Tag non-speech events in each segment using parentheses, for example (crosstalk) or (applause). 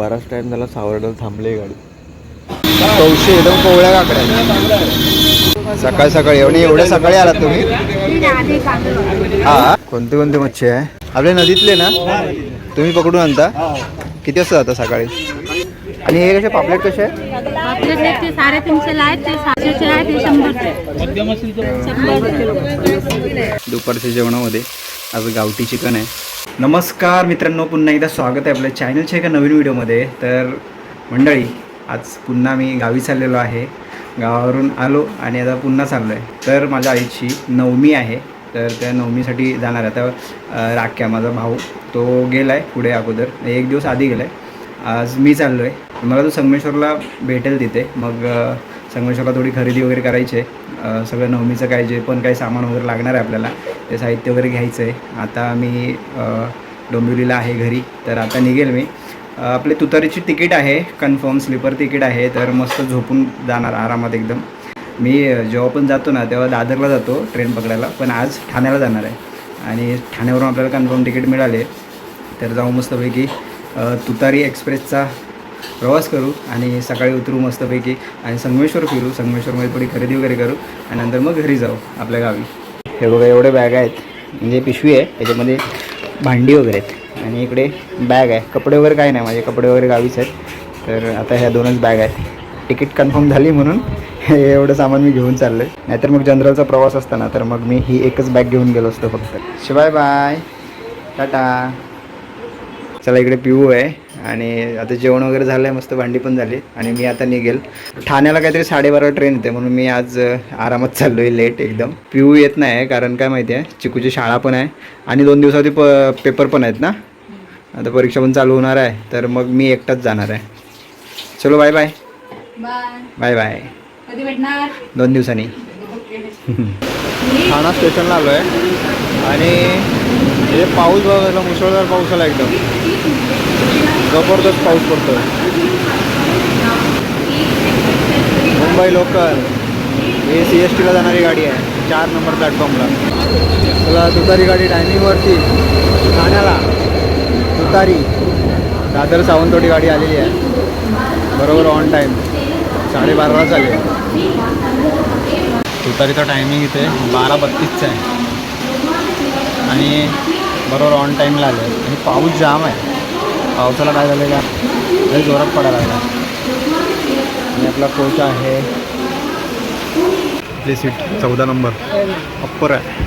बराच टाइम झाला सावर्डल थांबले गाडी. कौशे एकदम कोवळ्या काकड्या. सकाळ सकाळी एवढे एवढ्या सकाळी आलात तुम्ही? हा. कोणती कोणती मच्छी आहे? आपल्या नदीतले ना? तुम्ही पकडून आणता? किती वाजता जाता सकाळी? आणि हे कसे पापलेट कसे आहे आपले ते साडेतीनशेला आहेत? ते सातशेचे आहेत ते शंभरचे शंभर दुपारच्या जेवणामध्ये आज गावठी चिकन आहे. नमस्कार मित्रांनो पुन्हा एकदा स्वागत आहे आपल्या चॅनलच्या एका नवीन व्हिडिओमध्ये. तर मंडळी आज पुन्हा मी गावी चाललेलो आहे. गावावरून आलो आणि आता पुन्हा चाललो आहे तर माझ्या आईची नवमी आहे. तर त्या नवमीसाठी जाणार आहे. आता राख्या माझा भाऊ तो गेला आहे पुढे अगोदर. एक दिवस आधी गेला आहे आज मी चाललो आहे मला तो संगमेश्वरला भेटेल तिथे. मग संगमेश्वरला थोडी खरेदी वगैरे करायची आहे. सगळं नवमीचं काय जे पण काही सामान वगैरे लागणार आहे आपल्याला ते साहित्य वगैरे घ्यायचं आहे. आता मी डोंबिवलीला आहे घरी तर आता निघेल मी. आपले तुतारीची तिकीट आहे कन्फर्म स्लीपर तिकीट आहे तर मस्त झोपून जाणार आरामात एकदम. मी जेव्हा पण जातो ना तेव्हा दादरला जातो ट्रेन पकडायला पण आज ठाण्याला जाणार आहे. आणि ठाण्यावरून आपल्याला कन्फर्म तिकीट मिळाले तर जाऊ मस्तपैकी. तुतारी एक्सप्रेसचा प्रवास करू आणि सकाळी उतरू मस्तपैकी आणि संगमेश्वर फिरू. संगमेश्वरमध्ये थोडी खरेदी वगैरे करू आणि नंतर मग घरी जाऊ आपल्या गावी. हे बघा एवढे बॅग आहेत. म्हणजे पिशवी आहे. त्याच्यामध्ये भांडी वगैरे आहेत. आणि इकडे बॅग आहे. कपडे वगैरे काय नाही. माझे कपडे वगैरे गावीच आहेत. तर आता ह्या दोनच बॅग आहेत. तिकीट कन्फर्म झाली म्हणून हे एवढं सामान मी घेऊन चाललो आहे नाहीतर मग जनरलचा प्रवास असताना तर मग मी ही एकच बॅग घेऊन गेलो असतो फक्त. शिवाय बाय. टाटा. चला इकडे पिऊ आहे. आणि आता जेवण वगैरे झालं आहे मस्त भांडी पण झाली आणि मी आता निघेल. ठाण्याला काहीतरी साडेबारा ट्रेन येते म्हणून मी आज आरामात चाललो आहे लेट एकदम. पिऊ येत नाही कारण काय माहिती आहे चिकूची शाळा पण आहे. आणि दोन दिवसावरती प पेपर पण आहेत ना? आता परीक्षा पण चालू होणार आहे तर मग मी एकटाच जाणार आहे. चलो बाय बाय बाय बाय दोन दिवसांनी. (laughs) ठाणा स्टेशनला आलो आहे आणि हे पाऊस बघायला मुसळधार पाऊस आला एकदम. जबरदस्त पाऊस पडतो मुंबई लोकल हे सी एस टीला जाणारी गाडी आहे. चार नंबर प्लॅटफॉर्मला तुला तुतारी गाडी टायमिंगवरती ठाण्याला. तुतारी. दादर सावंतवाडी गाडी आलेली आहे. बरोबर ऑन टाईम साडेबाराला चालेल. तुतारीचा टायमिंग इथे बारा बत्तीसचा आहे. आणि बरोबर ऑन टाईमला आलं. आहे आणि पाऊस जाम आहे. पावसाला काय झालं का? लई जोरात पडायला लागला. आणि आपला कोच आहे. आपली सीट चौदा नंबर. अप्पर आहे.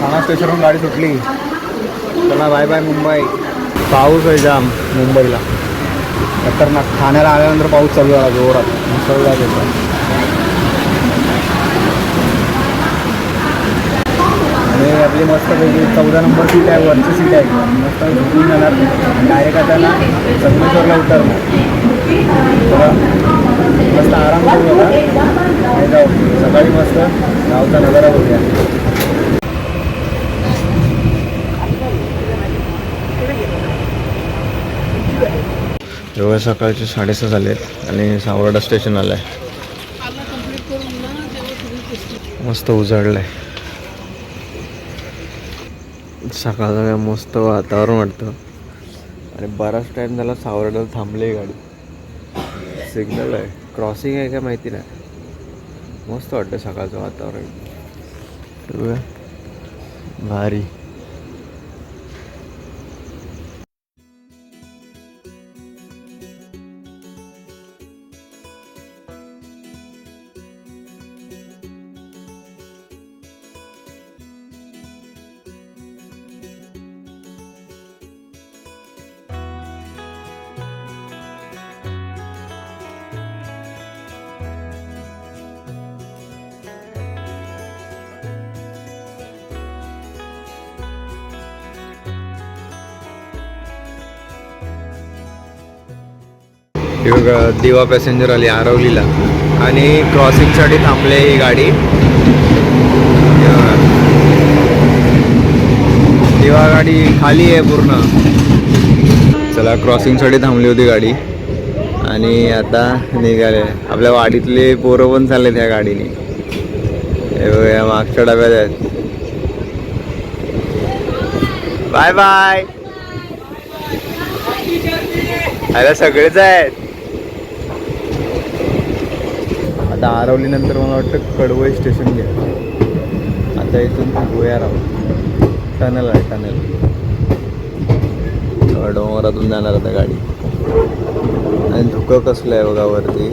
ठाणा स्टेशनवरून गाडी सुटली. चला बाय बाय मुंबई. पाऊस आहे जाम मुंबईला. खतरनाक. ठाण्याला आल्यानंतर पाऊस चालू झाला जोरात. मुसळधार येतो आणि आपली मस्त पैकी चौदा नंबर सीट आहे वरची सीट आहे. मस्त झोपून जाणार. डायरेक्ट आता ना संगमेश्वरला उतरणार. मस्त आराम करू बघा आणि जाऊ. सकाळी मस्त गावचा नजारा बघूया. जेव्हा सकाळचे साडेसहा झालेत आणि सावर्डा स्टेशन आलं आहे मस्त उजाडलं आहे सकाळचं काय मस्त वातावरण वाटतं. आणि बराच टाईम झाला सावर्डाला थांबली गाडी. सिग्नल आहे. क्रॉसिंग आहे काय माहिती नाही. मस्त वाटतं सकाळचं वातावरण. भारी. इवग दिवा पॅसेंजर आली आरवलीला. आणि क्रॉसिंगसाठी थांबले ही गाडी. दिवा गाडी खाली आहे पूर्ण. चला क्रॉसिंगसाठी थांबली होती गाडी. आणि आता निघाले. आपल्या वाडीतले पोरं पण चालले त्या गाडीने. हे बघा या मागच्या डब्यात आहेत. Bye bye. अरे सगळेच आहेत. आता आरवली नंतर मला वाटतं कडवई स्टेशन घ्या आता इथून गोया राहू टनल आहे टनल. डोंगरातून जाणार आता गाडी. आणि धुकं कसलं आहे बघा वरती.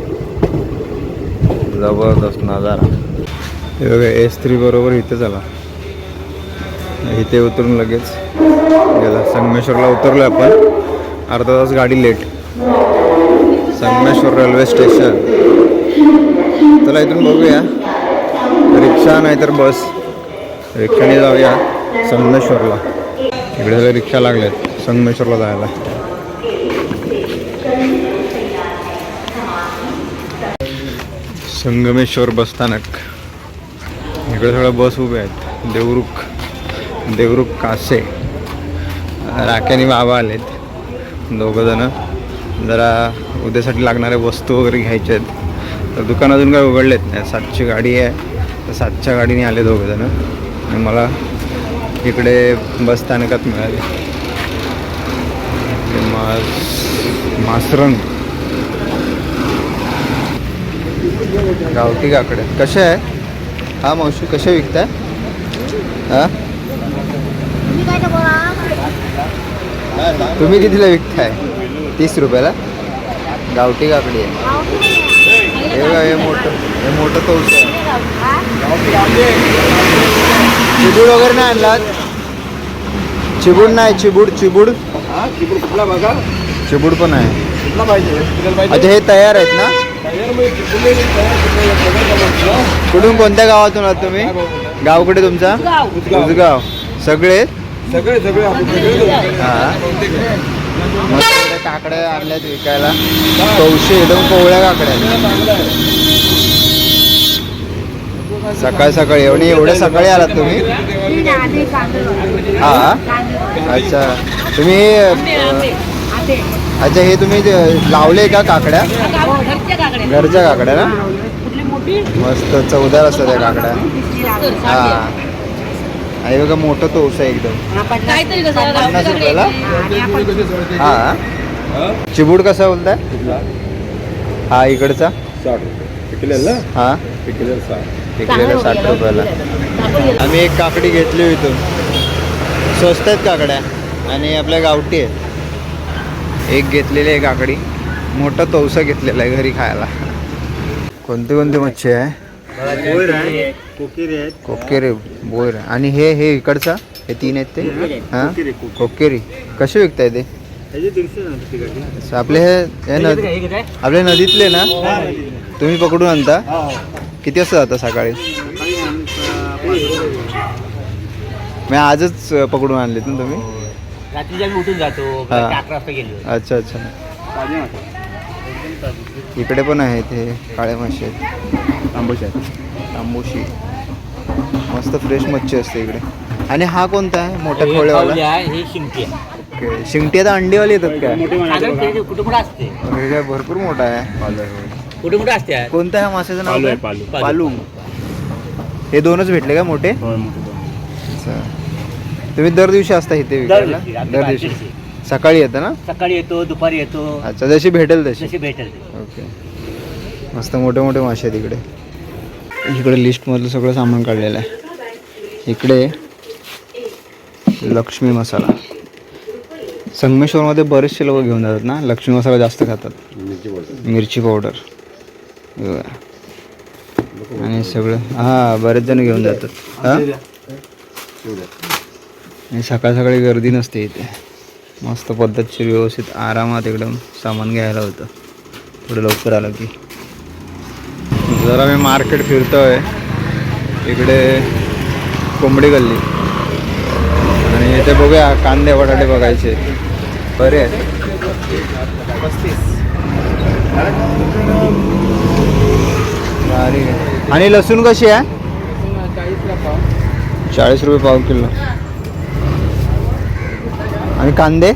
जबरदस्त नजारा. हे बघा एस थ्री बरोबर इथे चला. इथे उतरून लगेच गेला. संगमेश्वरला उतरलो आपण. अर्धा तास गाडी लेट. Sangameshwar railway station. चला इथून बघूया. रिक्षा नाहीतर बस. रिक्षाने जाऊया संगमेश्वरला. इकडे सगळ्या रिक्षा लागल्यात संगमेश्वरला जायला. संगमेश्वर बसस्थानक इकडे सगळ्या बस उभे आहेत. देवरुख देवरुख कासे. राख्याने बाबा आलेत. दोघं जरा उद्यासाठी लागणाऱ्या वस्तू वगैरे घ्यायच्या आहेत. तर दुकान अजून काय उघडलेत नाही. सातची गाडी आहे. तर सातच्या गाडीने आले दोघंजणं आणि मला इकडे बस स्थानकात मिळाले. मा मासरंग गावठी काकडे. कसे आहे? हा मावशी कसे विकताय? हा? तुम्ही कितीला विकताय? तीस रुपयाला? गावठी काकडी आहे. हे हे मोठं हे मोठं कौश चिबूड वगैरे नाही आणलात? चिबूड नाही चिबूड चिबूड. चिबूड पण आहे. अच्छा हे तयार आहेत ना? कुठून कोणत्या गावातून आहात तुम्ही? गाव कुठे तुमचा? उजगाव. सगळे? सगळे सगळे हा. काकड्या आणल्यात विकायला. कौशे एकदम कोवळ्या काकड्या सकाळी सकाळी एवढे एवढ्या सकाळी आलात तुम्ही? हा? अच्छा. तुम्ही अच्छा हे तुम्ही लावले का काकड्या? घरच्या काकड्या ना? मस्त चवदार असतात त्या काकड्या. हा. आणि बघा मोठं तोस आहे एकदम. पन्नास. रुपयाला? हा चिबूड कसा बोलताय? हा इकडचा. साठ रुपये. हा. पिकलेलं साठ. पिकलेला साठ रुपयाला. आम्ही एक काकडी घेतली इथून. स्वस्त आहेत काकड्या. आणि आपल्या गावठी आहेत. एक घेतलेली आहे काकडी. मोठं तवसा घेतलेला आहे घरी खायला. कोणती कोणती मच्छी आहे? कोकेरे बोर आणि हे हे इकडचा? हे तीन आहेत ते? हा? कोकेरी कसे विकताय ते? आपले हे हे नद आपल्या नदीतले ना? तुम्ही पकडून आणता? किती वाजता जाता सकाळी? मी आजच पकडून आणलेत ना तुम्ही? रात्री आम्ही उठून जातो. हा. रात्री अकरा वाजता गेलो. अच्छा अच्छा. इकडे पण आहेत हे काळे मासे आहेत. तांबूशी आहेत. तांबूशी. मस्त फ्रेश मच्छी असते इकडे. आणि हा कोणता आहे? मोठ्या हे खोळेवाला हे ओके. शिंगटी आता अंडीवाली येतात काय? कुठं कुठं असते? हे काय भरपूर मोठा आहे. कुठे कुठे असते यार? कोणता आहे हा माशाचं नाव पालू आहे, काय? पालू. पालू. हे दोनच भेटले का मोठे? अच्छा. तुम्ही दर दिवशी असता इथे विकायला? दिवशी, दर दिवशी. सकाळी येतं ना? सकाळी येतो दुपारी येतो. अच्छा जशी भेटेल तशी. जशी भेटेल ते. ओके. मस्त मोठे मोठे मासे आहेत इकडे. इकडे लिस्टमधलं सगळं सामान काढलेलं आहे. इकडे लक्ष्मी मसाला. संगमेश्वरमध्ये बरेचसे लोक घेऊन जातात ना? लक्ष्मी मसाला जास्त खातात. मिरची पावडर. आणि सगळं हां बरेच जण घेऊन जातात. हां? आणि सकाळ सकाळी गर्दी नसते इथे. मस्त पद्धतशीर व्यवस्थित आरामात एकदम सामान घ्यायला होतं. थोडं लवकर आलं की. जरा मी मार्केट फिरतोय. इकडे कोंबडी गल्ली. आणि इथे बघूया कांदे बटाटे बघायचे. बरे आहेत. आहे. आणि लसूण कशी आहे? चाळीस रुपये पाव किलो. आणि कांदे?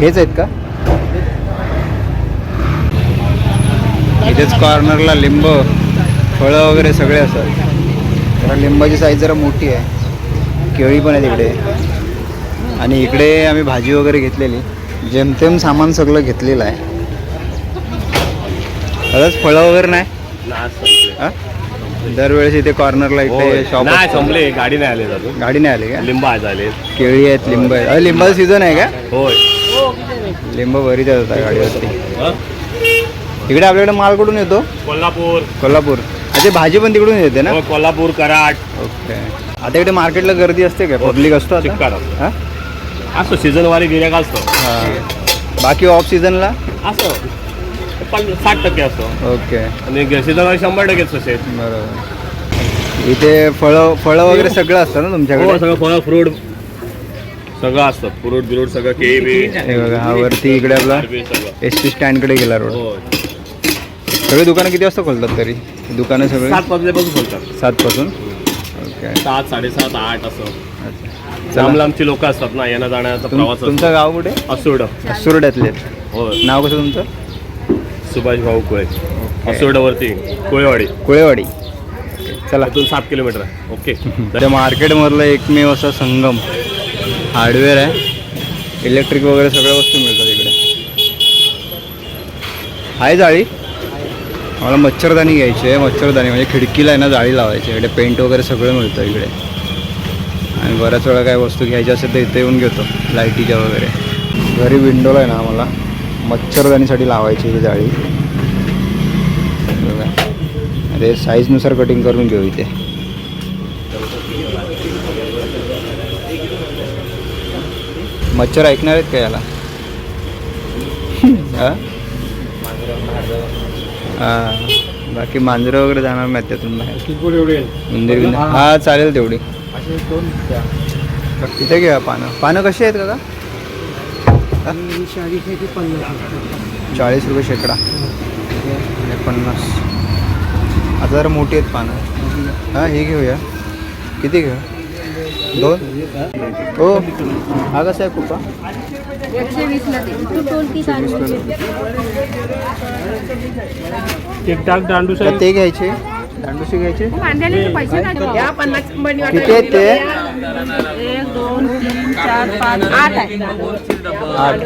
हेच आहेत का? इथेच कॉर्नरला लिंब फळं वगैरे सगळे असतात. जरा लिंबाची साईज जरा मोठी आहे. केळी पण आहे तिकडे आणि इकडे आम्ही भाजी वगैरे घेतलेली. जेमतेम सामान सगळं घेतलेलं आहे. खरंच फळं वगैरे नाही? दरवेळेस इथे कॉर्नरला इकडे शॉप नाही संपले. गाडी नाही आले अजून. गाडी नाही आली का? लिंबा झाले केळी आहेत लिंब आहेत. अरे लिंबाचं सीझन आहे का? होय. लिंब येत होता गाडीवरती. इकडे आपल्याकडे माल कुठून येतो? कोल्हापूर. कोल्हापूर. अच्छा भाजी पण तिकडून येते ना? हो, कोल्हापूर कराड. ओके. आता इकडे मार्केटला गर्दी असते का? पब्लिक असतो. हा? असतो सीझन वाले गिऱ्हाईक असतो. हा. बाकी ऑफ सीझनला असं. पण साठ टक्के असतो. ओके. आणि वाले शंभर टक्केच तसे बरोबर. इथे फळं फळं वगैरे सगळं असतं ना हो तुमच्याकडे सगळं फळ फ्रूट सगळं असतं. फ्रूट बिरूट सगळं केळी बी. हे बघा हा वरती इकडे आपला सगळं. एस टी स्टँडकडे गेला रोड. हो. सगळे दुकानं किती वाजता खोलतात तरी? दुकानं सगळे? सात वाजल्यापासून बोलतात सात पासून? ओके. सात साडेसात आठ असं. लांब चला. लांबची लोक असतात ना येण्या जाण्याचा तुम- प्रवास तुमचं असतो गाव कुठे? असुर्ड सुरड्यातले हो नाव कसं तुमचं? सुभाष भाऊ कुळे असुर्डवरती कुळेवाडी. कुळेवाडी. चला. इथून सात किलोमीटर. आहे ओके. (laughs) त्या मार्केटमधलं एकमेव असा संगम हार्डवेअर आहे. इलेक्ट्रिक वगैरे सगळ्या वस्तू मिळतात इकडे. आहे जाळी. मला मच्छरदाणी घ्यायची आहे मच्छरदाणी. म्हणजे खिडकीला आहे ना जाळी लावायची इकडे पेंट वगैरे सगळं मिळतं इकडे. आणि बऱ्याच वेळा काय वस्तू घ्यायची असेल तर इथे येऊन घेतो लाईटीच्या वगैरे. घरी विंडोला आहे ना आम्हाला. मच्छरदाणीसाठी लावायची ही जाळी. ते साईजनुसार कटिंग करून घेऊ इथे. मच्छर ऐकणार आहेत का याला? हा? हा. बाकी मांजरं वगैरे जाणार नाहीत त्यातून बाहेर. उंदीर बिंदीर. हा चालेल तेवढी. इथे घ्या पानं. पानं कशी आहेत का चाळीस रुपये शेकडा. आणि पन्नास आता जरा मोठी आहेत पानं. हां हे घेऊया. किती घेऊ? दोन? हो हा कसा आहे कुपा? काढून ठीकठाक दांडू तर ते घ्यायचे. दांडूशी घ्यायचे कांद्याला पैसे नाही किती आहेत ते? एक दोन तीन चार पाच आठ आहे. आठ.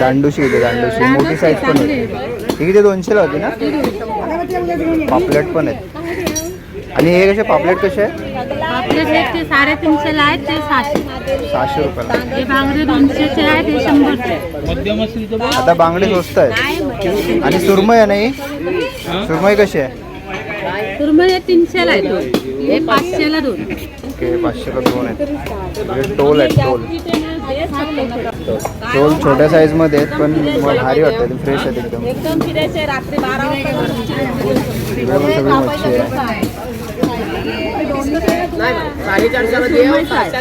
दांडूशी घेते दांडूशी मोठी साईज पण होती ही किती? दोनशेला होती ना? पापलेट पण आहेत. आणि हे कसे? पापलेट कसे? आहे आपले जे ते साडेतीनशेला आहेत ते सहाशे. सहाशे रुपयाला. हे बांगडे दोनशेचे आहेत ते शंभरचे. आता बांगडे स्वस्त आहेत. आणि सुरमई आहे नाही सुरमई कशी आहे? तुरमळ हे तीनशेला आहे दोन. हे पाचशेला दोन. ओके पाचशेला दोन आहेत. हे टोल आहेत टोल. टोल छोट्या साईजमध्ये आहेत पण भारी वाटतात फ्रेश आहेत एकदम. एकदम फिरायचे रात्री बारा इकडे पण सगळी मच्छी आहे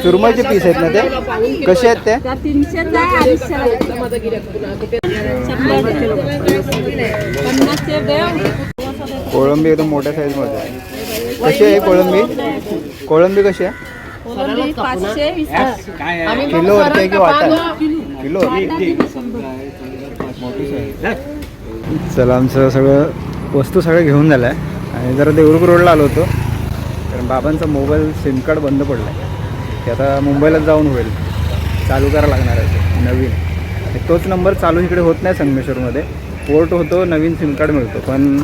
सुरमईचे पीस आहेत ना ते? कसे आहेत ते? कोळंबी एकदम मोठ्या साईजमध्ये आहे. कशी आहे कोळंबी? कोळंबी कशी आहे? किलोवरती आहे. की वाटा? किलो चला आमचं सगळं वस्तू सगळं घेऊन झालं आहे आणि जरा देवरुख रोडला आलो होतो. कारण बाबांचा मोबाईल सिम कार्ड बंद पडला आहे ते आता मुंबईलाच जाऊन होईल. चालू करावं लागणार आहे नवीन. तोच नंबर चालू इकडे होत नाही संगमेश्वरमध्ये. पोर्ट होतो नवीन सिम कार्ड मिळतो पण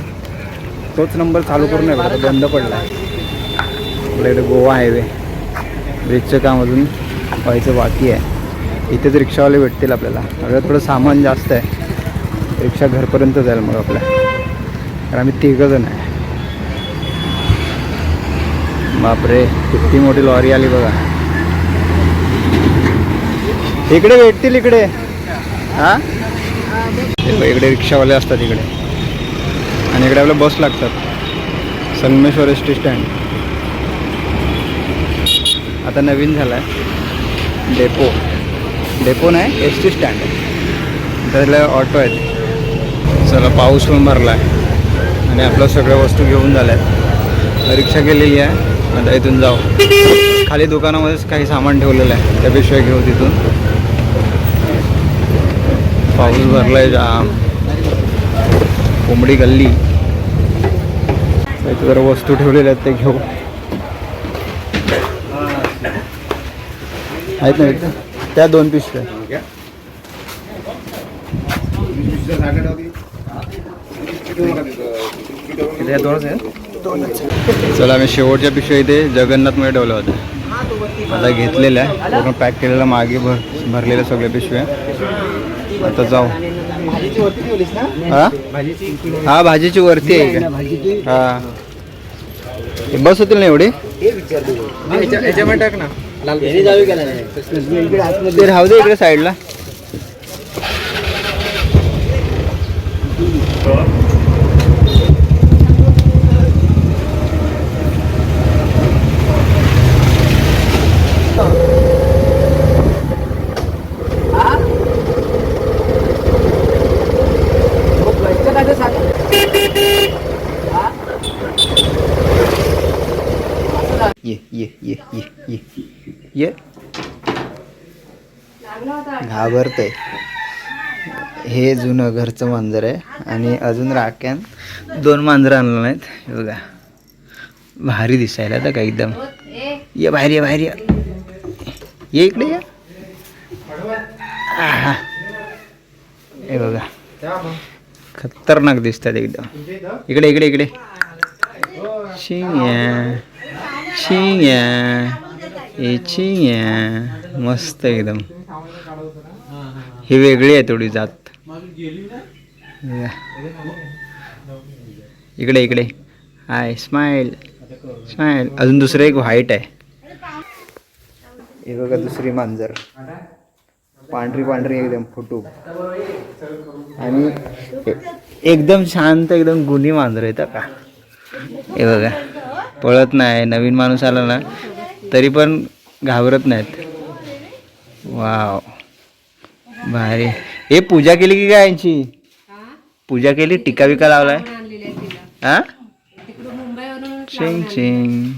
तोच नंबर चालू करून नाही भेटत, बंद पडला आहे इकडे गोवा हायवे. ब्रिजचं काम अजून व्हायचं बाकी आहे. इथेच रिक्षावाले भेटतील आपल्याला. आपल्याला थोडं सामान जास्त आहे. रिक्षा घरपर्यंत जाईल मग आपल्या. कारण आम्ही तिघं जण आहे. बापरे किती मोठी लॉरी आली बघा. इकडे भेटतील इकडे. हां? इकडे रिक्षावाले असतात इकडे. आणि इकडे आपल्या बस लागतात. Sangameshwar S T stand. आता नवीन झाला आहे डेपो. डेपो नाही एस टी स्टँड. आहे त्याला ऑटो आहेत चला पाऊस पण भरला आहे आणि आपलं सगळ्या वस्तू घेऊन झाल्या आहेत रिक्षा गेलेली आहे. आता इथून जाऊ. खाली दुकानामध्येच काही सामान ठेवलेलं आहे. त्या पिशव्या घेऊ तिथून. पाऊस भरलाय जाम. कोंबडी गल्ली. इथे जरा वस्तू ठेवलेल्या आहेत ते घेऊ. आहेत ना त्या दोन पिशव्या. दोनच आहे चला आम्ही शेवटच्या पिशव्या इथे जगन्नाथमध्ये ठेवल्या होत्या. आता घेतलेल्या आहे पूर्ण पॅक केलेलं मागे भर भरलेल्या सगळ्या पिशव्या. आता जाऊ. हा? हा भाजीची वरती आहे का? हा. हे बस होतील ना एवढी? याच्यामध्ये टाक ना. ते राहू दे इकडे साईडला ये ये ये ये ये ये घाबरतंय हे जुनं घरचं मांजर आहे आणि अजून राख्यान दोन मांजरं आणलं नाहीत. बघा. भारी दिसायला तर का एकदम. ये बाहेर ये बाहेर ये. इकडे ये. हे बघा. खतरनाक दिसतात एकदम. इकडे इकडे इकडे. शिंग्या. शिंग्या. ए शिंग्या. मस्त एकदम. ही वेगळी आहे थोडी जात. इकडे इकडे. हाय स्माइल स्माइल अजून दुसरं एक व्हाईट आहे. हे बघा दुसरी मांजर. पांढरी पांढरी एकदम फोटो. आणि एकदम शांत एकदम गुन्ही मांजर हा का? हे बघा. पळत नाही नवीन माणूस आला ना तरी पण घाबरत नाहीत. वाव भारी. हे पूजा केली की काय यांची? पूजा केली? टिका विका लावलाय? हा? चिंग चिंग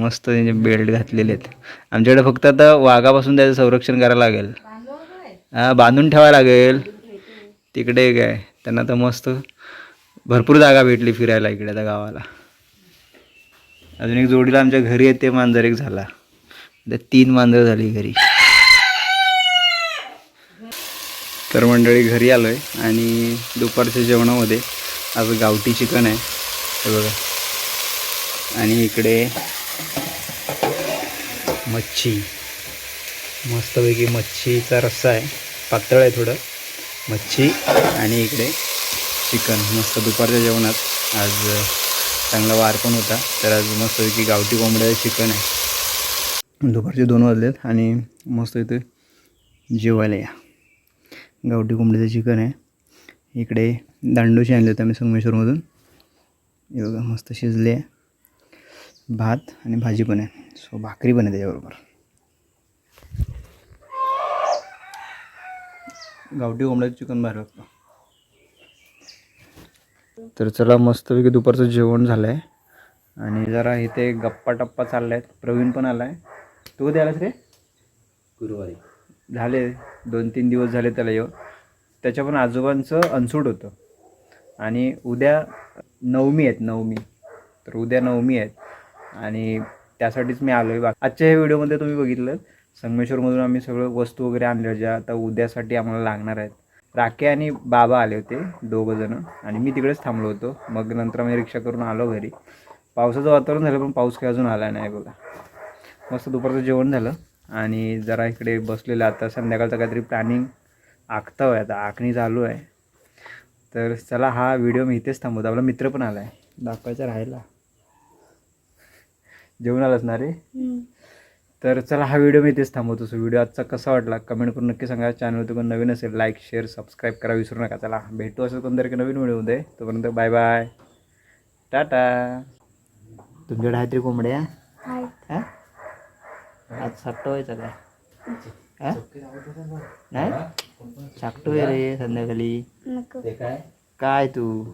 मस्त त्यांचे बेल्ट घातलेले आहेत. आमच्याकडे फक्त आता वाघापासून त्याचं संरक्षण करायला लागेल. हा बांधून ठेवायला लागेल. तिकडे काय? त्यांना तर मस्त भरपूर जागा भेटली फिरायला इकडे त्या गावाला. अजून एक जोडीला आमच्या घरी येते मांजर एक झाला. तीन मांजर झाली घरी. तर मंडळी घरी आलो आहे आणि दुपारच्या जेवणामध्ये आज गावठी चिकन आहे. हे बघा. आणि इकडे मच्छी. मस्तपैकी मच्छीचा रस्सा आहे. पातळ आहे थोडं. मच्छी आणि इकडे चिकन. मस्त दुपारच्या जेवणात. आज चांगला वार पण होता. तर आज मस्तपैकी गावठी कोंबड्याचं चिकन आहे. दुपारचे दोन वाजलेत आणि मस्त इथे जेवायला या. गावठी कोंबडीचं चिकन आहे. इकडे दांडोशी आणले होते आम्ही संगमेश्वरमधून. हे बघा मस्त शिजले आहे. भात आणि भाजी पण आहे. सो भाकरी पण आहे त्याच्याबरोबर. गावठी कोंबड्याचं चिकन भारी लागतं तर चला मस्तपैकी दुपारचं जेवण झालं आहे आणि जरा इथे गप्पा टप्पा चालला आहेत प्रवीण पण आला आहे तो कधी आलास रे? गुरुवारी. झाले दोन तीन दिवस झाले त्याला येऊन. त्याच्या पण आजोबांचं अनसूट होतं. आणि उद्या नवमी आहेत नवमी. तर उद्या नवमी आहेत. आणि त्यासाठीच मी आलो आहे बा आजच्या ह्या व्हिडिओमध्ये तुम्ही बघितलं संगमेश्वरमधून आम्ही सगळं वस्तू वगैरे आणल्या ज्या आता उद्यासाठी आम्हाला लागणार आहेत. राखे आणि बाबा आले होते दोघं जण. आणि मी तिकडेच थांबलो होतो. मग नंतर आम्ही रिक्षा करून आलो घरी. पावसाचं वातावरण झालं पण पाऊस काही अजून आला नाही बघा. मस्त दुपारचं जेवण झालं. आणि जरा इकडे बसलेलं आता संध्याकाळचं काहीतरी प्लॅनिंग आखतं आहे आता आखणी चालू आहे. तर चला हा व्हिडिओ मी इथेच थांबवतो. आपला मित्र पण आला आहे दाखवायचा राहिला जेवण आलाच ना रे? तर चला हा व्हिडिओ मी इथेच थांबवतो. सो व्हिडिओ आजचा कसा वाटला? कमेंट करून नक्की सांगा. चॅनल कोण नवीन असेल लाईक शेअर सबस्क्राईब करा. विसरू नका. चला भेटू असं कोणतरी नवीन व्हिडिओमध्ये तोपर्यंत बाय बाय टाटा. तुमच्याकडे आहे तरी कोंबड्या? हा? आज साकटं व्हायचं काय हा? नाही? साकटं रे संध्याकाळी. काय तू?